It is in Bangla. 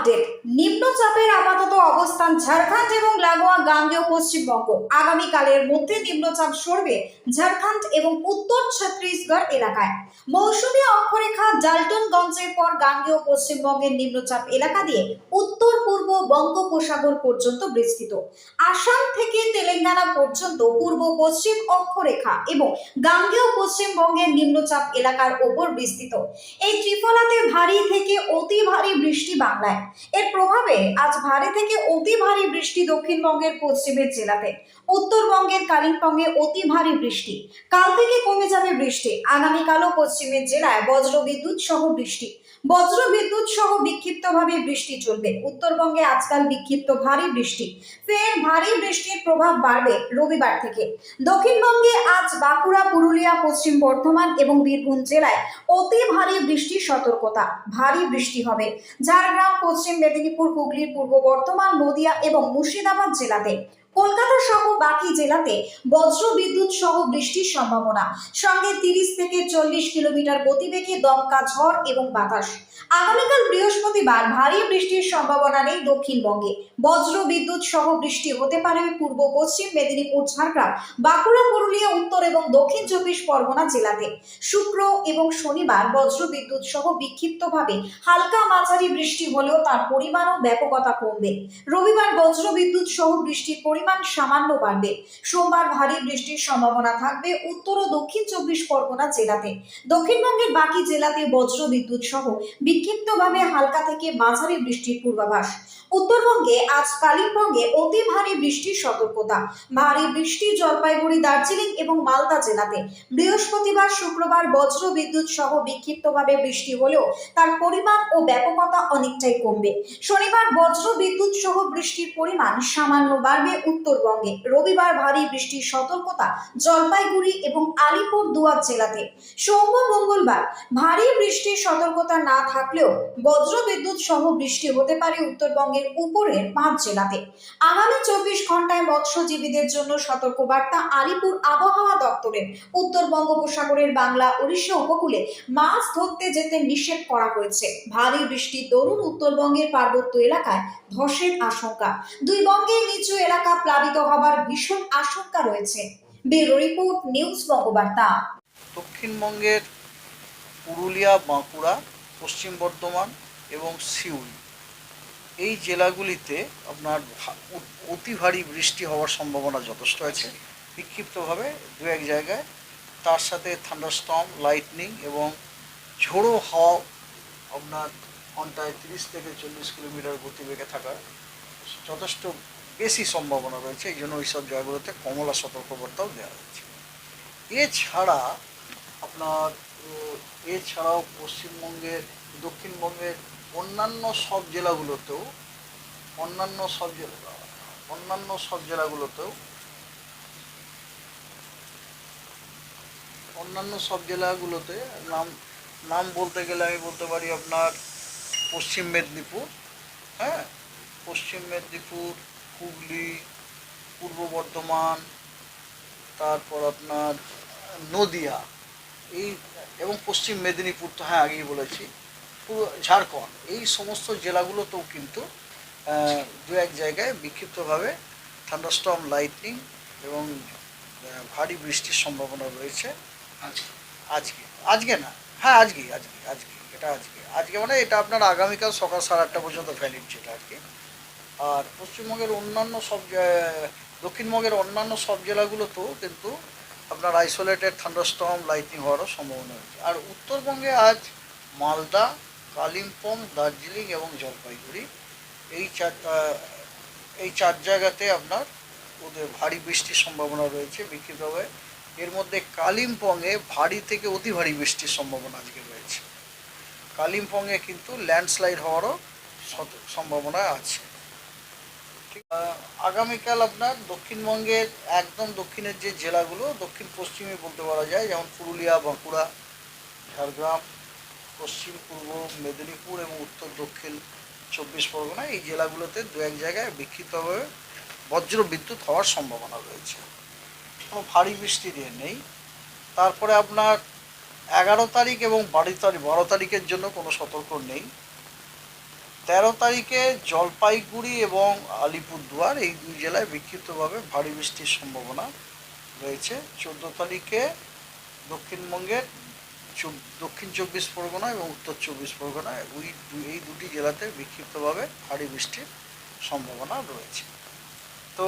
আপডেট নিম্নচাপের আপাতত অবস্থান ঝাড়খণ্ড এবং লাগোয়া গাঙ্গেয় পশ্চিমবঙ্গ। আগামীকালের মধ্যে নিম্নচাপ সরবে ঝাড়খণ্ড এবং উত্তর ছত্তিশগড় এলাকায়। মৌসুমী অক্ষরেখা ডাল্টনগঞ্জের পর গাঙ্গেয় পশ্চিমবঙ্গের নিম্নচাপ এলাকা দিয়ে উত্তর, পূর্ব বঙ্গোপসাগর পর্যন্ত বিস্তৃত। আসাম থেকে তেলেঙ্গানা পর্যন্ত পূর্ব, পশ্চিম অক্ষরেখা এবং গাঙ্গেয় পশ্চিমবঙ্গের নিম্নচাপ এলাকার ওপর বিস্তৃত। এই ত্রিফলাতে ভারী থেকে অতি ভারী বাংলায়। এর প্রভাবে আজ ভারী থেকে অতি ভারী বৃষ্টি দক্ষিণবঙ্গের পশ্চিমের জেলাতে। উত্তরবঙ্গের কালিম্পংয়ে অতি ভারী বৃষ্টি। কাল থেকে কমে যাবে বৃষ্টি। আগামীকালও পশ্চিমের জেলায় বজ্র বিদ্যুৎ সহ বৃষ্টি। বজ্র বিদ্যুৎ সহ বিক্ষিপ্তভাবে বৃষ্টি চলবে। উত্তরবঙ্গে আজকাল বিক্ষিপ্ত ভারী বৃষ্টি। ফের ভারী বৃষ্টির প্রভাব বাড়বে রবিবার থেকে। দক্ষিণবঙ্গে আজ বাঁকুড়া, পুরুলিয়া, পশ্চিম বর্ধমান এবং বীরভূম জেলায় অতি ভারী বৃষ্টির সতর্কতা। ভারী বৃষ্টি হবে ঝাড়গ্রাম পশ্চিম মেদিনীপুর হুগলি পূর্ব বর্ধমান নদিয়া এবং মুর্শিদাবাদ জেলাতে। কলকাতা সহ বাকি জেলাতে বজ্র বিদ্যুৎ সহ বৃষ্টির সম্ভাবনা। সঙ্গে তিরিশ থেকে চল্লিশ কিলোমিটার গতিবেগে দমকা ঝড় এবং বাতাস। আগামীকাল বৃহস্পতিবার ভারী বৃষ্টির সম্ভাবনা নেই দক্ষিণবঙ্গে। বজ্র বিদ্যুৎ সহ বৃষ্টি হতে পারে পূর্ব পশ্চিম মেদিনীপুর, ঝাড়গ্রাম, বাঁকুড়া, পুরুলিয়া, উত্তর এবং দক্ষিণ চব্বিশ পরগনা জেলাতে। শুক্র এবং শনিবার বজ্র বিদ্যুৎ সহ বিক্ষিপ্তভাবে হালকা মাঝারি বৃষ্টি হলেও তার পরিমাণও ব্যাপকতা কমবে। রবিবার বজ্র বিদ্যুৎ সহ বৃষ্টির পরিমাণ সামান্য বাড়বে। সোমবার ভারী বৃষ্টির সম্ভাবনা থাকবে উত্তর ও দক্ষিণ চব্বিশ পরগনা জেলাতে। দক্ষিণবঙ্গের বাকি জেলাতে বজ্র বিদ্যুৎ সহ বিক্ষিপ্তভাবে হালকা থেকে মাঝারি বৃষ্টির পূর্বাভাস। উত্তরবঙ্গে আজ কালিম্পংয়ে অতি ভারী বৃষ্টির সতর্কতা। ভারী বৃষ্টি জলপাইগুড়ি, দার্জিলিং এবং মালদা জেলাতে বৃহস্পতিবার, শুক্রবার বজ্র বিদ্যুৎ সহ বিক্ষিপ্তভাবে বৃষ্টি হলেও তার পরিমাণ ও ব্যাপকতা অনেকটাই কমবে। শনিবার বজ্র বিদ্যুৎ সহ বৃষ্টির পরিমাণ সামান্য বাড়বে উত্তরবঙ্গে। রবিবার ভারী বৃষ্টির সতর্কতা জলপাইগুড়ি এবং আলিপুর দুয়ার জেলাতে। সোম ও মঙ্গলবার ভারী বৃষ্টির সতর্কতা না থাকলেও বজ্র বিদ্যুৎ সহ বৃষ্টি হতে পারে উত্তরবঙ্গের উপরের পাঁচ জেলাতে। আগামী চব্বিশ ঘন্টায় মৎস্যজীবীদের জন্য সতর্কবার্তা আলিপুর আবহাওয়া দপ্তরের। উত্তর বঙ্গোপসাগরের বাংলা উড়িষ্যা উপকূলে মাছ ধরতে যেতে নিষেধ করা হয়েছে। ভারী বৃষ্টির দরুন উত্তরবঙ্গের পার্বত্য এলাকায় ধসের আশঙ্কা। দুই বঙ্গের নিচু এলাকা প্লাবিত হবার ভীষণ আশঙ্কা রয়েছে। Bureau report, news Bangabarta. দক্ষিণবঙ্গের পুরুলিয়া, বাঁকুড়া, পশ্চিম বর্ধমান এবং সিউড়ি এই জেলাগুলিতে আপনার অতি ভারী বৃষ্টি হওয়ার সম্ভাবনা যথেষ্ট আছে। বিক্ষিপ্তভাবে দু এক জায়গায়। তার সাথে থান্ডারস্টর্ম, লাইটনিং এবং ঝোড়ো হাওয়া আপনার ঘন্টায় তিরিশ থেকে চল্লিশ কিলোমিটার গতিবেগে থাকার যথেষ্ট বেশি সম্ভাবনা রয়েছে, এই জন্য ওইসব জায়গাগুলোতে কমলা সতর্কবার্তাও দেওয়া হয়েছে। এছাড়া আপনার এছাড়াও পশ্চিমবঙ্গের দক্ষিণবঙ্গের অন্যান্য সব জেলাগুলোতেও, অন্যান্য সব জেলা, অন্যান্য সব জেলাগুলোতেও, অন্যান্য সব জেলাগুলোতে নাম নাম বলতে গেলে আমি বলতে পারি আপনার পশ্চিম মেদিনীপুর হ্যাঁ? পশ্চিম মেদিনীপুর হুগলি পূর্ব বর্ধমান তারপর আপনার নদিয়া এই এবং পশ্চিম মেদিনীপুর তো হ্যাঁ আগেই বলেছি পুরো ঝাড়খণ্ড এই সমস্ত জেলাগুলোতেও কিন্তু দু এক জায়গায় বিক্ষিপ্তভাবে থান্ডারস্টর্ম লাইটনিং এবং ভারী বৃষ্টির সম্ভাবনা রয়েছে। আজকে? আজকে। না। হ্যাঁ আজকেই আজকে আজকে এটা আজকে। আজকে মানে এটা আপনার আগামীকাল সকাল সাড়ে আটটা পর্যন্ত ভ্যালিড যেটা আর কি আর পশ্চিমবঙ্গের অন্যান্য সব দক্ষিণবঙ্গের অন্যান্য সব জেলাগুলোতেও কিন্তু আপনার আইসোলেটেড থান্ডারস্টর্ম লাইটিং হওয়ারও সম্ভাবনা রয়েছে। আর উত্তরবঙ্গে আজ মালদা, কালিম্পং, দার্জিলিং এবং জলপাইগুড়ি এই চার এই চার জায়গাতে আপনার ওদের ভারী বৃষ্টির সম্ভাবনা রয়েছে বিক্ষিপ্তভাবে। এর মধ্যে কালিম্পংয়ে ভারী থেকে অতি ভারী বৃষ্টির সম্ভাবনা আজকে রয়েছে। কালিম্পংয়ে কিন্তু ল্যান্ডস্লাইড হওয়ারও সম্ভাবনা আছে। আগামীকাল আপনার দক্ষিণবঙ্গের একদম দক্ষিণের যে জেলাগুলো, দক্ষিণ পশ্চিমে বলতে পারা যায়, যেমন পুরুলিয়া, বাঁকুড়া, ঝাড়গ্রাম, পশ্চিম, পূর্ব, মেদিনীপুর এবং উত্তর, দক্ষিণ চব্বিশ পরগনা, এই জেলাগুলোতে দু এক জায়গায় বিক্ষিপ্তভাবে বজ্র বিদ্যুৎ হওয়ার সম্ভাবনা রয়েছে। কোনো ভারী বৃষ্টি দিয়ে নেই। তারপরে আপনার এগারো তারিখ এবং বারো তারিখ, বারো তারিখের জন্য কোনো সতর্ক নেই। তেরো তারিখে জলপাইগুড়ি এবং আলিপুরদুয়ার এই দুই জেলায় বিক্ষিপ্তভাবে ভারী বৃষ্টির সম্ভাবনা রয়েছে। চোদ্দ তারিখে দক্ষিণবঙ্গের দক্ষিণ চব্বিশ পরগনা এবং উত্তর চব্বিশ পরগনায় ওই এই দুটি জেলাতে বিক্ষিপ্তভাবে ভারী বৃষ্টির সম্ভাবনা রয়েছে। তো